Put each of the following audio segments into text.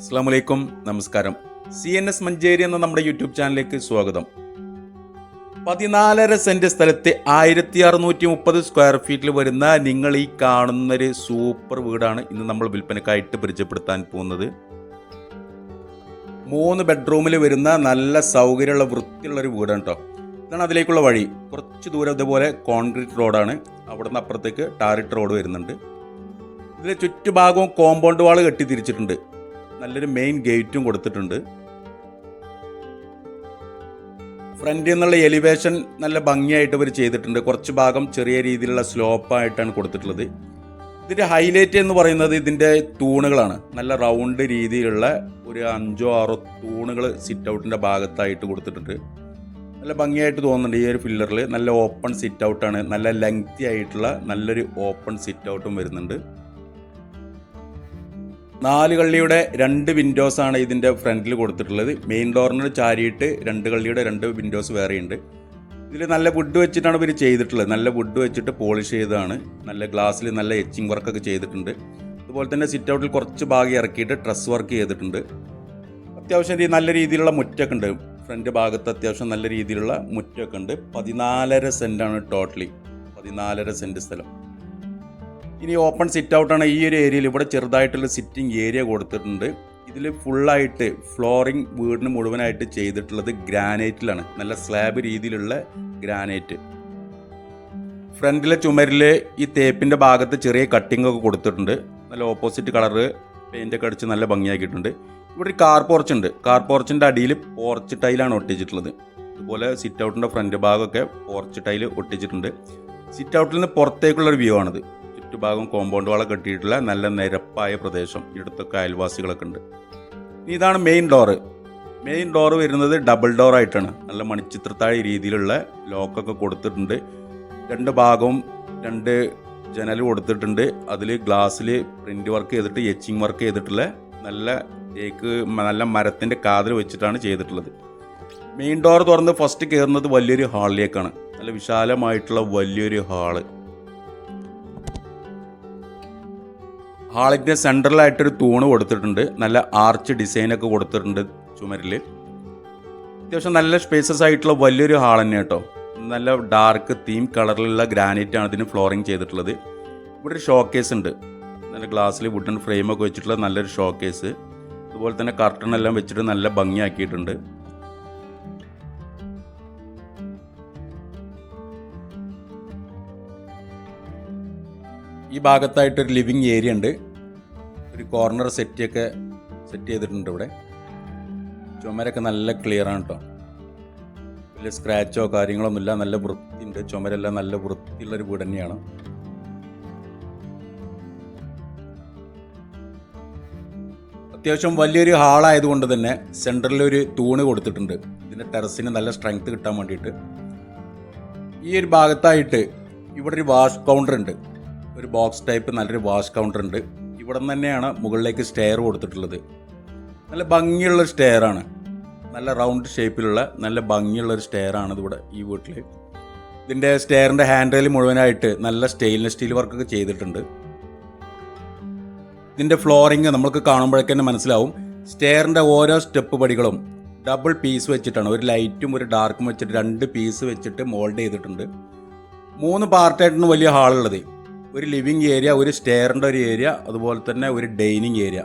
അസ്സാമലൈക്കും നമസ്കാരം. C N S Manjeri എന്ന നമ്മുടെ യൂട്യൂബ് ചാനലിലേക്ക് സ്വാഗതം. പതിനാലര സെന്റ് സ്ഥലത്തെ ആയിരത്തി അറുന്നൂറ്റി മുപ്പത് സ്ക്വയർ ഫീറ്റിൽ വരുന്ന നിങ്ങൾ ഈ കാണുന്നൊരു സൂപ്പർ വീടാണ് ഇന്ന് നമ്മൾ വിൽപ്പനക്കായിട്ട് പരിചയപ്പെടുത്താൻ പോകുന്നത്. മൂന്ന് ബെഡ്റൂമിൽ വരുന്ന നല്ല സൗകര്യമുള്ള വൃത്തിയുള്ള ഒരു വീടാണ് കേട്ടോ ഇതാണ് അതിലേക്കുള്ള വഴി. കുറച്ച് ദൂരം ഇതുപോലെ കോൺക്രീറ്റ് റോഡാണ് അവിടെ നിന്ന് അപ്പുറത്തേക്ക് ടാറിട്ട് റോഡ് വരുന്നുണ്ട്. ഇതിലെ ചുറ്റുഭാഗവും കോമ്പൗണ്ട് വാൾ കെട്ടി തിരിച്ചിട്ടുണ്ട്. നല്ലൊരു മെയിൻ ഗേറ്റും കൊടുത്തിട്ടുണ്ട്. ഫ്രണ്ടിൽ നിന്നുള്ള എലിവേഷൻ നല്ല ഭംഗിയായിട്ട് ഇവർ ചെയ്തിട്ടുണ്ട്. കുറച്ച് ഭാഗം ചെറിയ രീതിയിലുള്ള സ്ലോപ്പായിട്ടാണ് കൊടുത്തിട്ടുള്ളത്. ഇതിന്റെ ഹൈലൈറ്റ് എന്ന് പറയുന്നത് ഇതിന്റെ തൂണുകളാണ്. നല്ല റൗണ്ട് രീതിയിലുള്ള ഒരു അഞ്ചോ ആറോ തൂണുകൾ സിറ്റ് ഔട്ടിന്റെ ഭാഗത്തായിട്ട് കൊടുത്തിട്ടുണ്ട്. നല്ല ഭംഗിയായിട്ട് തോന്നുന്നുണ്ട് ഈ ഒരു ഫില്ലറിൽ നല്ല ഓപ്പൺ സിറ്റ് ഔട്ടാണ് നല്ല ലെങ്തി ആയിട്ടുള്ള നല്ലൊരു ഓപ്പൺ സിറ്റ് ഔട്ടും വരുന്നുണ്ട്. നാല് കള്ളിയുടെ രണ്ട് വിൻഡോസ് ആണ് ഇതിന്റെ ഫ്രണ്ടിൽ കൊടുത്തിട്ടുള്ളത്. മെയിൻ ഡോറിന് ചാരിയിട്ട് രണ്ട് കള്ളിയുടെ രണ്ട് വിൻഡോസ് വേറെയുണ്ട് ഇതിൽ നല്ല വുഡ് വെച്ചിട്ടാണ് ഇവർ ചെയ്തിട്ടുള്ളത്. നല്ല വുഡ് വെച്ചിട്ട് പോളിഷ് ചെയ്തതാണ്. നല്ല ഗ്ലാസ്സിൽ നല്ല എച്ചിങ് വർക്കൊക്കെ ചെയ്തിട്ടുണ്ട്. അതുപോലെ തന്നെ സിറ്റ് ഔട്ടിൽ കുറച്ച് ഭാഗം ഇറക്കിയിട്ട് ഡ്രസ് വർക്ക് ചെയ്തിട്ടുണ്ട്. അത്യാവശ്യം നല്ല രീതിയിലുള്ള മുറ്റൊക്കെ ഉണ്ട്. ഫ്രണ്ട് ഭാഗത്ത് അത്യാവശ്യം നല്ല രീതിയിലുള്ള മുറ്റൊക്കെ ഉണ്ട്. പതിനാലര സെന്റാണ് ടോട്ടലി പതിനാലര സെന്റ് സ്ഥലം. ഇനി ഓപ്പൺ സിറ്റ് ഔട്ടാണ് ഈ ഒരു ഏരിയയിൽ ഇവിടെ ചെറുതായിട്ടുള്ള സിറ്റിംഗ് ഏരിയ കൊടുത്തിട്ടുണ്ട്. ഇതിൽ ഫുള്ളായിട്ട് ഫ്ലോറിംഗ് വീടിന് മുഴുവനായിട്ട് ചെയ്തിട്ടുള്ളത് ഗ്രാനൈറ്റിലാണ് നല്ല സ്ലാബ് രീതിയിലുള്ള ഗ്രാനൈറ്റ് ഫ്രണ്ടിലെ ചുമരിൽ ഈ തേപ്പിന്റെ ഭാഗത്ത് ചെറിയ കട്ടിംഗ് ഒക്കെ കൊടുത്തിട്ടുണ്ട്. നല്ല ഓപ്പോസിറ്റ് കളർ പെയിന്റ് ഒക്കെ അടിച്ച് നല്ല ഭംഗിയാക്കിയിട്ടുണ്ട്. ഇവിടെ ഒരു കാർ പോർച്ച് ഉണ്ട്. കാർ പോർച്ചിന്റെ അടിയിൽ പോർച്ച് ടൈലാണ് ഒട്ടിച്ചിട്ടുള്ളത്. അതുപോലെ സിറ്റ് ഔട്ടിന്റെ ഫ്രണ്ട് ഭാഗമൊക്കെ പോർച്ച് ടൈൽ ഒട്ടിച്ചിട്ടുണ്ട്. സിറ്റ് ഔട്ടിൽ നിന്ന് പുറത്തേക്കുള്ള ഒരു വ്യൂ ആണിത്. ചുറ്റുഭാഗം കോമ്പൗണ്ട് വാള കെട്ടിയിട്ടുള്ള നല്ല നിരപ്പായ പ്രദേശം. ഇവിടുത്തൊക്കെ അയൽവാസികളൊക്കെ ഉണ്ട്. ഇതാണ് മെയിൻ ഡോറ് മെയിൻ ഡോറ് വരുന്നത് ഡബിൾ ഡോർ ആയിട്ടാണ്. നല്ല മണിച്ചിത്രത്താഴ രീതിയിലുള്ള ലോക്കൊക്കെ കൊടുത്തിട്ടുണ്ട്. രണ്ട് ഭാഗവും രണ്ട് ജനൽ കൊടുത്തിട്ടുണ്ട്. അതിൽ ഗ്ലാസ്സിൽ പ്രിന്റ് വർക്ക് ചെയ്തിട്ട് എച്ചിങ് വർക്ക് ചെയ്തിട്ടുള്ള നല്ല തേക്ക് നല്ല മരത്തിന്റെ കാതിൽ വെച്ചിട്ടാണ് ചെയ്തിട്ടുള്ളത്. മെയിൻ ഡോർ തുറന്ന് ഫസ്റ്റ് കയറുന്നത് വലിയൊരു ഹാളിലേക്കാണ് നല്ല വിശാലമായിട്ടുള്ള വലിയൊരു ഹാൾ ഹാളിന്റെ സെൻട്രലായിട്ടൊരു തൂണ് കൊടുത്തിട്ടുണ്ട്. നല്ല ആർച്ച് ഡിസൈനൊക്കെ കൊടുത്തിട്ടുണ്ട് ചുമരിൽ അത്യാവശ്യം നല്ല സ്പേസസ് ആയിട്ടുള്ള വലിയൊരു ഹാൾ തന്നെ കേട്ടോ. നല്ല ഡാർക്ക് തീം കളറിലുള്ള ഗ്രാനൈറ്റ് ആണ് ഇതിന് ഫ്ലോറിങ് ചെയ്തിട്ടുള്ളത്. ഇവിടെ ഒരു ഷോക്കേസ് ഉണ്ട്. നല്ല ഗ്ലാസ്സിൽ വുഡൻ ഫ്രെയിമൊക്കെ വെച്ചിട്ടുള്ള നല്ലൊരു ഷോക്കേസ്. അതുപോലെ തന്നെ കർട്ടൺ എല്ലാം വെച്ചിട്ട് നല്ല ഭംഗിയാക്കിയിട്ടുണ്ട്. ഈ ഭാഗത്തായിട്ടൊരു ലിവിങ് ഏരിയ ഉണ്ട്. ഒരു കോർണർ സെറ്റൊക്കെ സെറ്റ് ചെയ്തിട്ടുണ്ട് ഇവിടെ. ചുമരൊക്കെ നല്ല ക്ലിയർ ആണ് കേട്ടോ വലിയ സ്ക്രാച്ചോ കാര്യങ്ങളൊന്നുമില്ല. നല്ല വൃത്തിയുണ്ട്. ചുമരെല്ലാം നല്ല വൃത്തിയുള്ളൊരു വീട് തന്നെയാണ്. അത്യാവശ്യം വലിയൊരു ഹാളായതുകൊണ്ട് തന്നെ സെന്ററിൽ ഒരു തൂണ് കൊടുത്തിട്ടുണ്ട്. ഇതിന്റെ ടെറസിന് നല്ല സ്ട്രെങ്ത് കിട്ടാൻ വേണ്ടിയിട്ട്. ഈ ഒരു ഭാഗത്തായിട്ട് ഇവിടെ ഒരു വാഷ് കൗണ്ടർ ഉണ്ട്. ഒരു ബോക്സ് ടൈപ്പ് നല്ലൊരു വാഷ് കൗണ്ടർ ഉണ്ട്. ഇവിടെ നിന്ന് തന്നെയാണ് മുകളിലേക്ക് സ്റ്റെയർ കൊടുത്തിട്ടുള്ളത്. നല്ല ഭംഗിയുള്ള സ്റ്റെയർ ആണ്. നല്ല റൗണ്ട് ഷേപ്പിലുള്ള നല്ല ഭംഗിയുള്ള ഒരു സ്റ്റെയർ ആണ് ഇതിവിടെ ഈ വീട്ടിൽ ഇതിന്റെ സ്റ്റെയറിന്റെ ഹാൻഡ് റെയിൽ മുഴുവനായിട്ട് നല്ല സ്റ്റെയിൻലെസ് സ്റ്റീൽ വർക്കൊക്കെ ചെയ്തിട്ടുണ്ട്. ഇതിന്റെ ഫ്ലോറിങ് നമ്മൾക്ക് കാണുമ്പോഴേക്ക് തന്നെ മനസ്സിലാവും. സ്റ്റെയറിന്റെ ഓരോ സ്റ്റെപ്പ് പടികളും ഡബിൾ പീസ് വെച്ചിട്ടാണ്. ഒരു ലൈറ്റും ഒരു ഡാർക്കും വെച്ചിട്ട് രണ്ട് പീസ് വെച്ചിട്ട് മോൾഡ് ചെയ്തിട്ടുണ്ട്. മൂന്ന് പാർട്ടായിട്ടാണ് വലിയ ഹാളുള്ളത് ഒരു ലിവിങ് ഏരിയ ഒരു സ്റ്റെയറിന്റെ ഒരു ഏരിയ അതുപോലെ തന്നെ ഒരു ഡൈനിങ് ഏരിയ.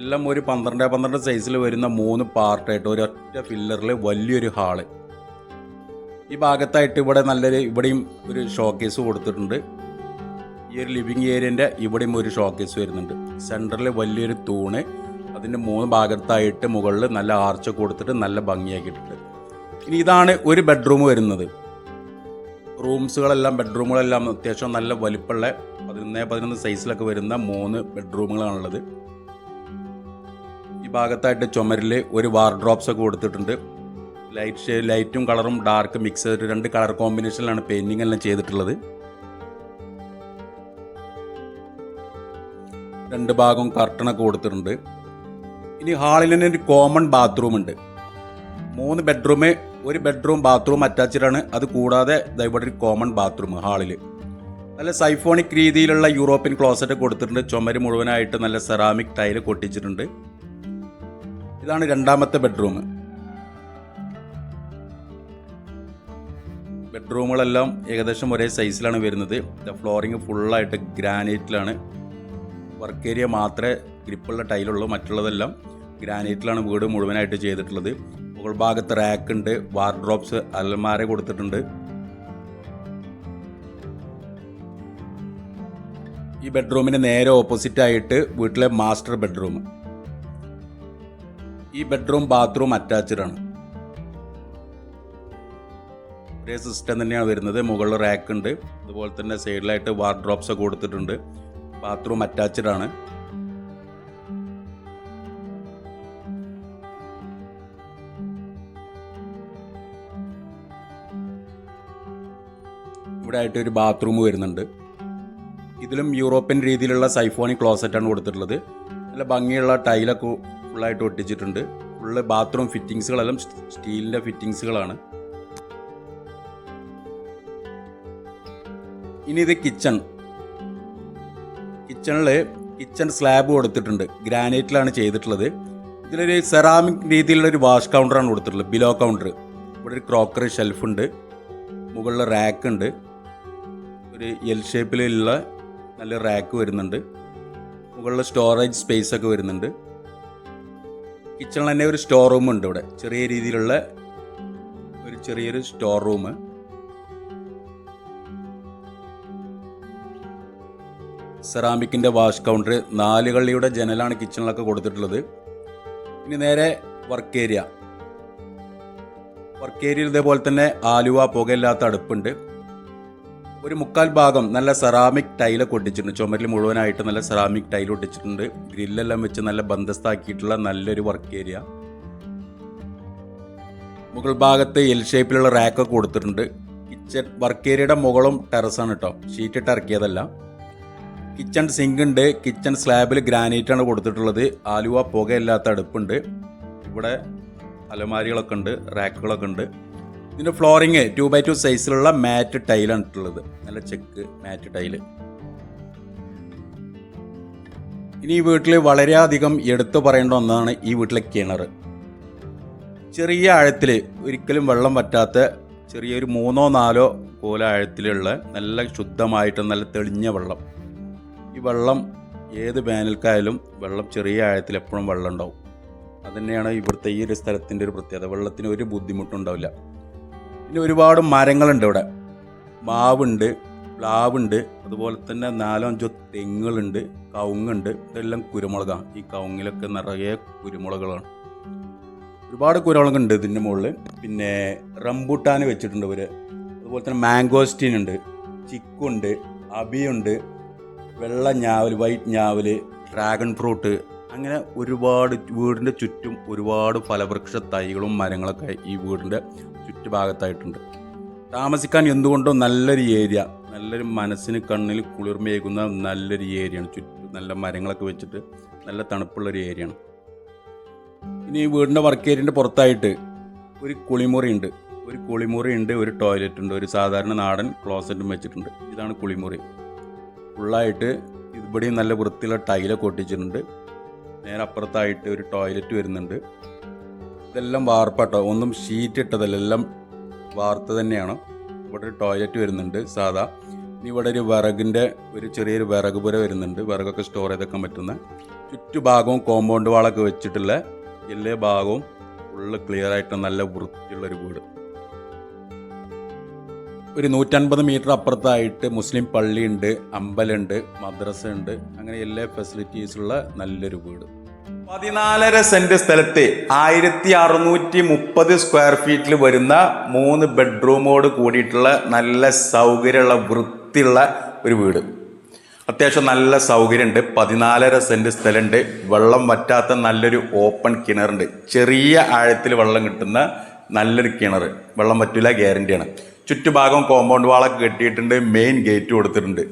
എല്ലാം ഒരു പന്ത്രണ്ട് പന്ത്രണ്ട് സൈസിൽ വരുന്ന മൂന്ന് പാർട്ടായിട്ട് ഒരൊറ്റ ഫില്ലറിൽ വലിയൊരു ഹാൾ. ഈ ഭാഗത്തായിട്ട് ഇവിടെ നല്ലൊരു ഇവിടെയും ഒരു ഷോക്കേസ് കൊടുത്തിട്ടുണ്ട്. ഈ ഒരു ലിവിങ് ഏരിയന്റെ ഇവിടെയും ഒരു ഷോക്കേസ് വരുന്നുണ്ട്. സെന്ററിൽ വലിയൊരു തൂണ് അതിന്റെ മൂന്ന് ഭാഗത്തായിട്ട് മുകളിൽ നല്ല ആർച്ച് കൊടുത്തിട്ട് നല്ല ഭംഗിയാക്കിയിട്ടുണ്ട്. ഇനി ഇതാണ് ഒരു ബെഡ്റൂം വരുന്നത്. റൂംസുകളെല്ലാം ബെഡ്റൂമുകളെല്ലാം അത്യാവശ്യം നല്ല വലിപ്പമുള്ള പതിനൊന്ന് പതിനൊന്ന് സൈസിലൊക്കെ വരുന്ന മൂന്ന് ബെഡ്റൂമുകളാണുള്ളത്. ഈ ഭാഗത്തായിട്ട് ചുമരിൽ ഒരു വാർഡ്രോപ്സ് ഒക്കെ കൊടുത്തിട്ടുണ്ട്. ലൈറ്റ് ലൈറ്റും കളറും ഡാർക്ക് മിക്സ് ചെയ്തിട്ട് രണ്ട് കളർ കോമ്പിനേഷനിലാണ് പെയിന്റിംഗ് എല്ലാം ചെയ്തിട്ടുള്ളത്. രണ്ട് ഭാഗവും കർട്ടണൊക്കെ കൊടുത്തിട്ടുണ്ട്. ഇനി ഹാളിൽ തന്നെ ഒരു കോമൺ ബാത്റൂം ഉണ്ട് മൂന്ന് ബെഡ്റൂം ഒരു ബെഡ്റൂം ബാത്റൂം അറ്റാച്ച്ഡ് ആണ്. അത് കൂടാതെ ഇവിടെ ഒരു കോമൺ ബാത്റൂം ഹാളിൽ നല്ല സൈഫോണിക് രീതിയിലുള്ള യൂറോപ്യൻ ക്ലോസറ്റ് കൊടുത്തിട്ടുണ്ട്. ചുമര് മുഴുവനായിട്ട് നല്ല സെറാമിക് ടൈൽ കൊട്ടിച്ചിട്ടുണ്ട്. ഇതാണ് രണ്ടാമത്തെ ബെഡ്റൂം ബെഡ്റൂമുകളെല്ലാം ഏകദേശം ഒരേ സൈസിലാണ് വരുന്നത്. ഫ്ലോറിങ് ഫുള്ളായിട്ട് ഗ്രാനൈറ്റിലാണ് വർക്ക് ഏരിയ മാത്രമേ ഗ്രിപ്പുള്ള ടൈലുള്ളൂ മറ്റുള്ളതെല്ലാം ഗ്രാനൈറ്റിലാണ് വീട് മുഴുവനായിട്ട് ചെയ്തിട്ടുള്ളത്. മുകൾ ഭാഗത്ത് റാക്ക് ഉണ്ട് വാർഡ്രോപ്സ് അലമാര കൊടുത്തിട്ടുണ്ട്. ഈ ബെഡ്റൂമിന് നേരെ ഓപ്പോസിറ്റ് ആയിട്ട് വീട്ടിലെ മാസ്റ്റർ ബെഡ്റൂം ഈ ബെഡ്റൂം ബാത്റൂം അറ്റാച്ച്ഡ് ആണ്. ഒരേ സിസ്റ്റം തന്നെയാണ് വരുന്നത്. മുകളിൽ റാക്ക് ഉണ്ട്. അതുപോലെ തന്നെ സൈഡിലായിട്ട് വാർഡ്രോപ്സ് കൊടുത്തിട്ടുണ്ട്. ബാത്റൂം അറ്റാച്ച്ഡ് ആണ്. ആയിട്ട് ഒരു ബാത്റൂം വരുന്നുണ്ട്. ഇതിലും യൂറോപ്യൻ രീതിയിലുള്ള സൈഫോണി ക്ലോസറ്റാണ് കൊടുത്തിട്ടുള്ളത്. നല്ല ഭംഗിയുള്ള ടൈലൊക്കെ ഫുള്ളായിട്ട് ഒട്ടിച്ചിട്ടുണ്ട്. ഫുള്ള് ബാത്റൂം ഫിറ്റിങ്സുകളെല്ലാം സ്റ്റീലിന്റെ ഫിറ്റിങ്സുകളാണ് ഇനി ഇത് കിച്ചൺ കിച്ചണിൽ കിച്ചൺ സ്ലാബ് കൊടുത്തിട്ടുണ്ട്. ഗ്രാനൈറ്റിലാണ് ചെയ്തിട്ടുള്ളത്. ഇതിലൊരു സെറാമിക് രീതിയിലുള്ള ഒരു വാഷ് കൗണ്ടറാണ് കൊടുത്തിട്ടുള്ളത്. ബിലോ കൗണ്ടർ ഇവിടെ ഒരു ക്രോക്കറി ഷെൽഫുണ്ട് മുകളിൽ റാക്ക് ഉണ്ട്. ഒരു എൽ ഷേപ്പിലുള്ള നല്ല റാക്ക് വരുന്നുണ്ട്. മുകളിൽ സ്റ്റോറേജ് സ്പേസ് ഒക്കെ വരുന്നുണ്ട്. കിച്ചണിൽ തന്നെ ഒരു സ്റ്റോർ റൂം ഉണ്ട് ഇവിടെ. ചെറിയ രീതിയിലുള്ള ഒരു ചെറിയൊരു സ്റ്റോർ റൂം സെറാമിക്കിന്റെ വാഷ് കൗണ്ടർ നാല് കള്ളിയുടെ ജനലാണ് കിച്ചണിലൊക്കെ കൊടുത്തിട്ടുള്ളത്. ഇനി നേരെ വർക്ക് ഏരിയ വർക്ക് ഏരിയയിൽ ഇതേപോലെ തന്നെ ആലുവ പുകയില്ലാത്ത അടുപ്പുണ്ട്. ഒരു മുക്കാൽ ഭാഗം നല്ല സെറാമിക് ടൈലൊക്കെ ഒട്ടിച്ചിട്ടുണ്ട്. ചുമരിൽ മുഴുവനായിട്ട് നല്ല സെറാമിക് ടൈൽ ഒട്ടിച്ചിട്ടുണ്ട്. ഗ്രില്ലെല്ലാം വെച്ച് നല്ല ബന്ധസ്ഥാക്കിയിട്ടുള്ള നല്ലൊരു വർക്ക് ഏരിയ മുകൾ ഭാഗത്ത് എൽ ഷേപ്പിലുള്ള റാക്കൊക്കെ കൊടുത്തിട്ടുണ്ട്. കിച്ചൺ വർക്ക് ഏരിയയുടെ മുകളും ടെറസാണ് കേട്ടോ ഷീറ്റ് ഇട്ട് ഇറക്കിയതല്ല. കിച്ചൺ സിങ്ക് ഉണ്ട്. കിച്ചൺ സ്ലാബിൽ ഗ്രാനൈറ്റ് ആണ് കൊടുത്തിട്ടുള്ളത്. ആലുവ പുകയില്ലാത്ത അടുപ്പുണ്ട്. ഇവിടെ അലമാരികളൊക്കെ ഉണ്ട്. റാക്കുകളൊക്കെ ഉണ്ട്. ഇതിന്റെ ഫ്ലോറിങ് ടു ബൈ ടു സൈസിലുള്ള മാറ്റ് ടൈലാണ് ഇട്ടുള്ളത്. നല്ല ചെക്ക് മാറ്റ് ടൈൽ ഇനി ഈ വീട്ടിൽ വളരെയധികം എടുത്തു പറയേണ്ട ഒന്നാണ് ഈ വീട്ടിലെ കിണർ. ചെറിയ ആഴത്തിൽ ഒരിക്കലും വെള്ളം പറ്റാത്ത ചെറിയൊരു മൂന്നോ നാലോ കോല ആഴത്തിലുള്ള നല്ല ശുദ്ധമായിട്ട് നല്ല തെളിഞ്ഞ വെള്ളം. ഈ വെള്ളം ഏത് വേനൽക്കായാലും വെള്ളം ചെറിയ ആഴത്തിൽ എപ്പോഴും വെള്ളം ഉണ്ടാവും. അതുതന്നെയാണ് ഇവിടുത്തെ ഈ ഒരു സ്ഥലത്തിന്റെ ഒരു പ്രത്യേകത. വെള്ളത്തിന് ഒരു ബുദ്ധിമുട്ടുണ്ടാവില്ല പിന്നെ ഒരുപാട് മരങ്ങളുണ്ട് ഇവിടെ. മാവുണ്ട് പ്ലാവുണ്ട് അതുപോലെ തന്നെ നാലോ അഞ്ചോ തെങ്ങുകളുണ്ട് കവുങ്ങുണ്ട്. ഇതെല്ലാം കുരുമുളകാണ്. ഈ കവുങ്ങിലൊക്കെ നിറയെ കുരുമുളകളാണ്. ഒരുപാട് കുരുമുളകുണ്ട് ഇതിന്റെ മുകളിൽ. പിന്നെ റംബൂട്ടാൻ വെച്ചിട്ടുണ്ട് ഇവർ അതുപോലെ തന്നെ മാംഗോസ്റ്റീൻ ഉണ്ട് ചിക്കുണ്ട് അബിയുണ്ട് വെള്ള ഞാവൽ വൈറ്റ് ഞാവൽ ഡ്രാഗൺ ഫ്രൂട്ട് അങ്ങനെ ഒരുപാട് വീടിന്റെ ചുറ്റും ഒരുപാട് ഫലവൃക്ഷ തൈകളും മരങ്ങളൊക്കെ ഈ വീടിന്റെ ചുറ്റുഭാഗത്തായിട്ടുണ്ട്. താമസിക്കാൻ എന്തുകൊണ്ടും നല്ലൊരു ഏരിയ നല്ലൊരു മനസ്സിന് കണ്ണിൽ കുളിർമയേകുന്ന നല്ലൊരു ഏരിയയാണ്. ചുറ്റും നല്ല മരങ്ങളൊക്കെ വെച്ചിട്ട് നല്ല തണുപ്പുള്ളൊരു ഏരിയയാണ്. ഇനി ഈ വീടിന്റെ വർക്ക് ഏരിയന്റെ പുറത്തായിട്ട് ഒരു കുളിമുറി ഉണ്ട് ഒരു കുളിമുറി ഉണ്ട് ഒരു ടോയ്ലറ്റ് ഉണ്ട് ഒരു സാധാരണ നാടൻ ക്ലോസറ്റും വെച്ചിട്ടുണ്ട്. ഇതാണ് കുളിമുറി. ഫുള്ളായിട്ട് ഇവിടെയും നല്ല വൃത്തിയുള്ള ടൈലൊക്കെ ഒട്ടിച്ചിട്ടുണ്ട്. നേരെ അപ്പുറത്തായിട്ട് ഒരു ടോയ്ലറ്റ് വരുന്നുണ്ട്. ഇതെല്ലാം വാർപ്പാട്ടോ. ഒന്നും ഷീറ്റ് ഇട്ടതല്ല എല്ലാം വാർത്ത തന്നെയാണ്. ഇവിടെ ഒരു ടോയ്ലറ്റ് വരുന്നുണ്ട് സാധാ. ഇനി ഇവിടെ ഒരു വിറകിന്റെ ഒരു ചെറിയൊരു വിറക് പുര വരുന്നുണ്ട്. വിറകൊക്കെ സ്റ്റോർ ചെയ്തൊക്കെ പറ്റുന്ന. ചുറ്റുഭാഗവും കോമ്പൗണ്ട് വാളൊക്കെ വെച്ചിട്ടുള്ള എല്ലാ ഭാഗവും ഫുള്ള് ക്ലിയർ ആയിട്ട് നല്ല വൃത്തിയുള്ളൊരു വീട്. ഒരു നൂറ്റൻപത് മീറ്റർ അപ്പുറത്തായിട്ട് മുസ്ലിം പള്ളിയുണ്ട് അമ്പലമുണ്ട് മദ്രസ ഉണ്ട് അങ്ങനെ എല്ലാ ഫെസിലിറ്റീസുള്ള നല്ലൊരു വീട്. പതിനാലര സെന്റ് സ്ഥലത്ത് ആയിരത്തി അറുന്നൂറ്റി മുപ്പത് സ്ക്വയർ ഫീറ്റിൽ വരുന്ന മൂന്ന് ബെഡ്റൂമോട് കൂടിയിട്ടുള്ള നല്ല സൗകര്യമുള്ള വൃത്തിയുള്ള ഒരു വീട്. അത്യാവശ്യം നല്ല സൗകര്യമുണ്ട്. പതിനാലര സെന്റ് സ്ഥലമുണ്ട്. വെള്ളം വറ്റാത്ത നല്ലൊരു ഓപ്പൺ കിണറുണ്ട്. ചെറിയ ആഴത്തിൽ വെള്ളം കിട്ടുന്ന നല്ലൊരു കിണർ വെള്ളം പറ്റില്ല ഗ്യാരണ്ടിയാണ്. ചുറ്റുഭാഗം കോമ്പൗണ്ട് വാളൊക്കെ കെട്ടിയിട്ടുണ്ട് മെയിൻ ഗേറ്റ് കൊടുത്തിട്ടുണ്ട്.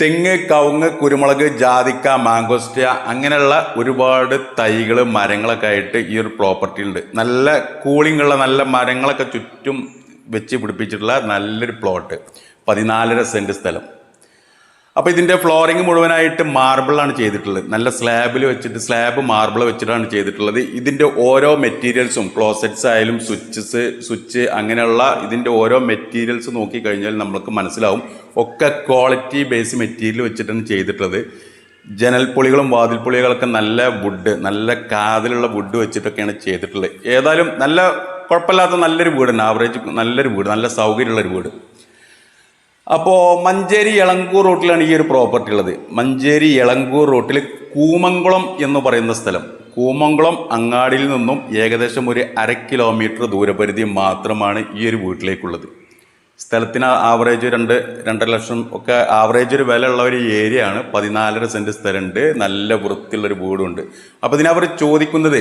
തെങ്ങ് കവുങ്ങ് കുരുമുളക് ജാതിക്ക മാങ്കോസ്റ്റ അങ്ങനെയുള്ള ഒരുപാട് തൈകൾ മരങ്ങളൊക്കെ ആയിട്ട് ഈ ഒരു പ്രോപ്പർട്ടി ഉണ്ട് നല്ല കൂളിംഗ് ഉള്ള നല്ല മരങ്ങളൊക്കെ ചുറ്റും വെച്ച് പിടിപ്പിച്ചിട്ടുള്ള നല്ലൊരു പ്ലോട്ട് പതിനാലര സെന്റ് സ്ഥലം. അപ്പോൾ ഇതിന്റെ ഫ്ലോറിങ് മുഴുവനായിട്ട് മാർബിളാണ് ചെയ്തിട്ടുള്ളത്. നല്ല സ്ലാബിൽ വെച്ചിട്ട് സ്ലാബ് മാർബിൾ വെച്ചിട്ടാണ് ചെയ്തിട്ടുള്ളത്. ഇതിന്റെ ഓരോ മെറ്റീരിയൽസും ക്ലോസറ്റ്സ് ആയാലും സ്വിച്ചസ് സ്വിച്ച് അങ്ങനെയുള്ള ഇതിന്റെ ഓരോ മെറ്റീരിയൽസ് നോക്കി കഴിഞ്ഞാൽ നമ്മൾക്ക് മനസ്സിലാവും. ഒക്കെ ക്വാളിറ്റി ബേസ് മെറ്റീരിയൽ വെച്ചിട്ടാണ് ചെയ്തിട്ടുള്ളത്. ജനൽപ്പൊളികളും വാതിൽപ്പൊളികളൊക്കെ നല്ല വുഡ് നല്ല കാതിലുള്ള വുഡ് വെച്ചിട്ടൊക്കെയാണ് ചെയ്തിട്ടുള്ളത്. ഏതായാലും നല്ല കുഴപ്പമില്ലാത്ത നല്ലൊരു വീടാണ്. ആവറേജ് നല്ലൊരു വീട് നല്ല സൗകര്യമുള്ളൊരു വീട്. അപ്പോൾ മഞ്ചേരി എളങ്കൂർ റൂട്ടിലാണ് ഈ ഒരു പ്രോപ്പർട്ടി ഉള്ളത്. മഞ്ചേരി എളങ്കൂർ റൂട്ടിൽ കൂമംകുളം എന്ന് പറയുന്ന സ്ഥലം. കൂമംകുളം അങ്ങാടിയിൽ നിന്നും ഏകദേശം ഒരു അര കിലോമീറ്റർ ദൂരപരിധി മാത്രമാണ് ഈ ഒരു വീട്ടിലേക്കുള്ളത്. സ്ഥലത്തിന് ആവറേജ് രണ്ട് രണ്ടര ലക്ഷം ഒക്കെ ആവറേജ് ഒരു വില ഉള്ള ഒരു ഏരിയ ആണ്. പതിനാലര സെന്റ് സ്ഥലമുണ്ട്. നല്ല വൃത്തിയുള്ളൊരു വീടുണ്ട്. അപ്പോൾ ഇതിനവർ ചോദിക്കുന്നത്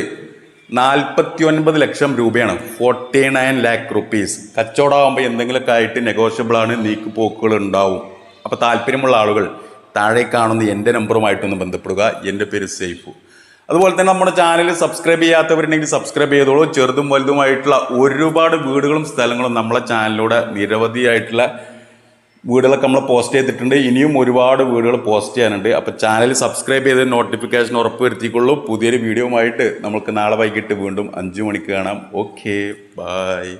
നാൽപ്പത്തി ഒൻപത് ലക്ഷം രൂപയാണ് ഫോർട്ടി നയൻ ലാക്ക് റുപ്പീസ്. കച്ചവടമാകുമ്പോൾ എന്തെങ്കിലുമൊക്കെ ആയിട്ട് നെഗോഷ്യബിൾ ആണ് നീക്കുപോക്കുകൾ ഉണ്ടാവും. അപ്പോൾ താല്പര്യമുള്ള ആളുകൾ താഴെ കാണുന്ന എന്റെ നമ്പറുമായിട്ടൊന്ന് ബന്ധപ്പെടുക. എന്റെ പേര് സേഫു അതുപോലെ തന്നെ നമ്മുടെ ചാനൽ സബ്സ്ക്രൈബ് ചെയ്യാത്തവരുണ്ടെങ്കിൽ സബ്സ്ക്രൈബ് ചെയ്തോളൂ. ചെറുതും വലുതുമായിട്ടുള്ള ഒരുപാട് വീടുകളും സ്ഥലങ്ങളും നമ്മളെ ചാനലിലൂടെ നിരവധിയായിട്ടുള്ള വീടുകളൊക്കെ നമ്മൾ പോസ്റ്റ് ചെയ്തിട്ടുണ്ട്. ഇനിയും ഒരുപാട് വീടുകൾ പോസ്റ്റ് ചെയ്യാനുണ്ട്. അപ്പോൾ ചാനൽ സബ്സ്ക്രൈബ് ചെയ്ത് നോട്ടിഫിക്കേഷൻ ഉറപ്പ് വരുത്തിക്കൊള്ളൂ പുതിയൊരു വീഡിയോ ആയിട്ട് നമുക്ക് നാളെ വൈകിട്ട് വീണ്ടും അഞ്ച് മണിക്ക് കാണാം. Okay bye